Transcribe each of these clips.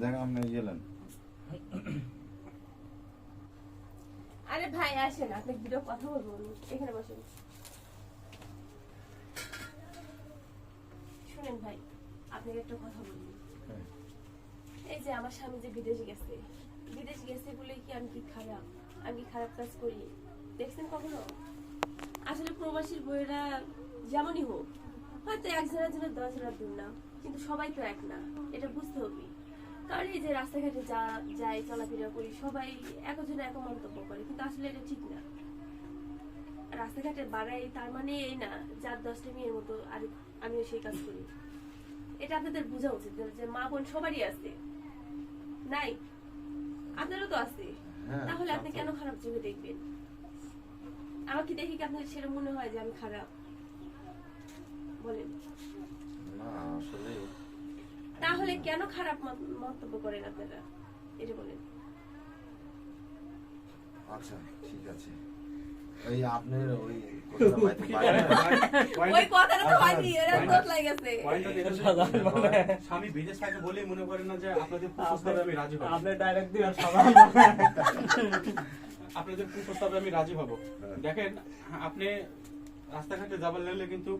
দেখ আপনি গেলেন। আরে ভাই আসেন আপনি দুটো কথা বলব এখানে বসেন। শুনেন ভাই আপনাকে একটা কথা বলব হ্যাঁ। এই যে আমার স্বামী যে বিদেশে গেছে বিদেশে গেছে বলে কি আমি কি খারাপ? আমি কি খারাপ কাজ করি? দেখছেন কখনো? আসলে প্রবাসীর বইয়েরা যেমনই হোক হয়তো এক জনের জন্য দশ জনের দূর না কিন্তু সবাই তো এক না এটা বুঝতে হবে। কারণ এই যে রাস্তাঘাটে যা যাই চলাফেরা করি সবাই একজনে এক মন্তব্য করে কিন্তু আসলে এটা ঠিক না। রাস্তাঘাটে বাড়াই তার মানে এই না যার দশটা মেয়ের মতো আর আমিও সেই কাজ করি। এটা আপনাদের বোঝা উচিত যে মা বোন সবারই আছে। নাই আপনারও তো আছে। হ্যাঁ, তাহলে আপনি কেন খারাপ চোখে দেখবেন? আমাকে দেখি কি আপনার সেটা মনে হয় যে আমি খারাপ? বলেন। তাহলে কেন খারাপ মন্তব্য করেন আপনারা? এটা বলেন। আচ্ছা ঠিক আছে। ওই আপনার ওই? ওই কথাটা তো আচ্ছা, হয়নি এরা আচ্ছা। লাগেছে স্বামী বিদেশ থাকে বলেই মনে করেন না যে আপনাদের কুপ্রস্তাবে আমি রাজি হব। আপনি ডাইরেক্ট দিবেন সবাই আপনাদের কুপ্রস্তাবে আমি রাজি হব। হ্যাঁ। দেখেন আপনি রাস্তাঘাটে যাবার লাগলে কিন্তু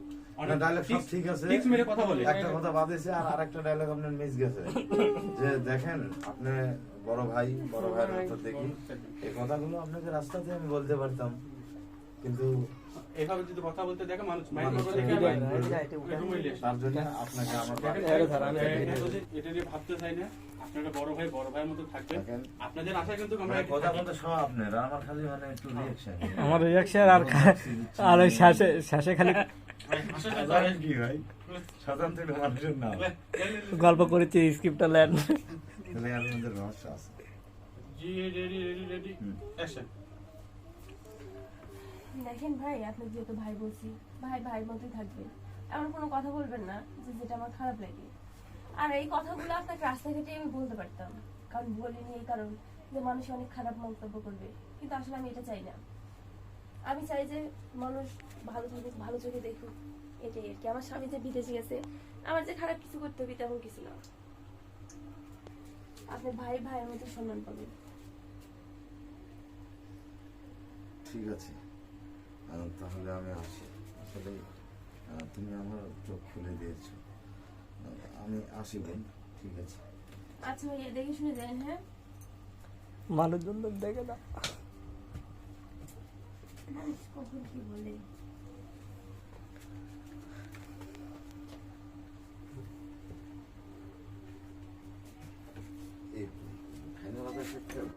dialogue সব ঠিক আছে। মেরে কথা বলে। একটা কথা বাদেছে আর আরেকটা ডায়লগ আপনার মিস গেছে। যে দেখেন আপনি বড় ভাই বড় ভাইয়ের দেখি। এই কথাগুলো আপনাকে রাস্তাতে আমি বলতে পারতাম। কিন্তু এভাবে যদি কথা বলতে দেখে মানুষ এটা- নিয়ে ভাবতে চাই না আপনারা বড় ভাই বড় ভাইয়ের মতো থাকবেন। আপনাদের আশায় কিন্তু আমরা একই কথা বলতে সব আপনার আমার খালি মানে একটু রিয়াকশন আমার রিয়াকশন আর আর ওই শেষে শেষে খালি জানেন কি ভাই? সাধারণত এটা মানুষের নাম গল্প করেছি স্ক্রিপ্টটা লেন। তাহলে রহস্য আছে। Ready ready ready. অ্যাকশন। দেখেন ভাই, আপনি যেহেতু ভাই বলছি, ভাই ভাই মতোই থাকবে। এমন কোনো কথা বলবেন না যে যেটা আমার খারাপ লাগে। আর এই কথাগুলো আপনাকে রাস্তাঘাটে আমি বলতে পারতাম। কারণ বলিনি এই কারণ যে মানুষ অনেক খারাপ মন্তব্য করবে। কিন্তু আসলে আমি এটা চাই না। আমি চাই যে মানুষ ভালো চোখে ভালো চোখে দেখুক। এটাই আর কি। আমার স্বামী যে বিদেশে গেছে, আমার যে খারাপ কিছু করতে হবে তেমন কিছু না। আপনি ভাই, ভাইয়ের মতো সম্মান পাবেন। ঠিক আছে। তাহলে আমি আসি। আসলে তুমি আমার চোখ খুলে দিয়েছ। আমি আসি বোন ঠিক আছে। আচ্ছা ভাইয়া দেখে শুনে যান হ্যাঁ? মানুষজন দেখে না। মানুষ কখন কি বলে? এই ফাইনাল আদার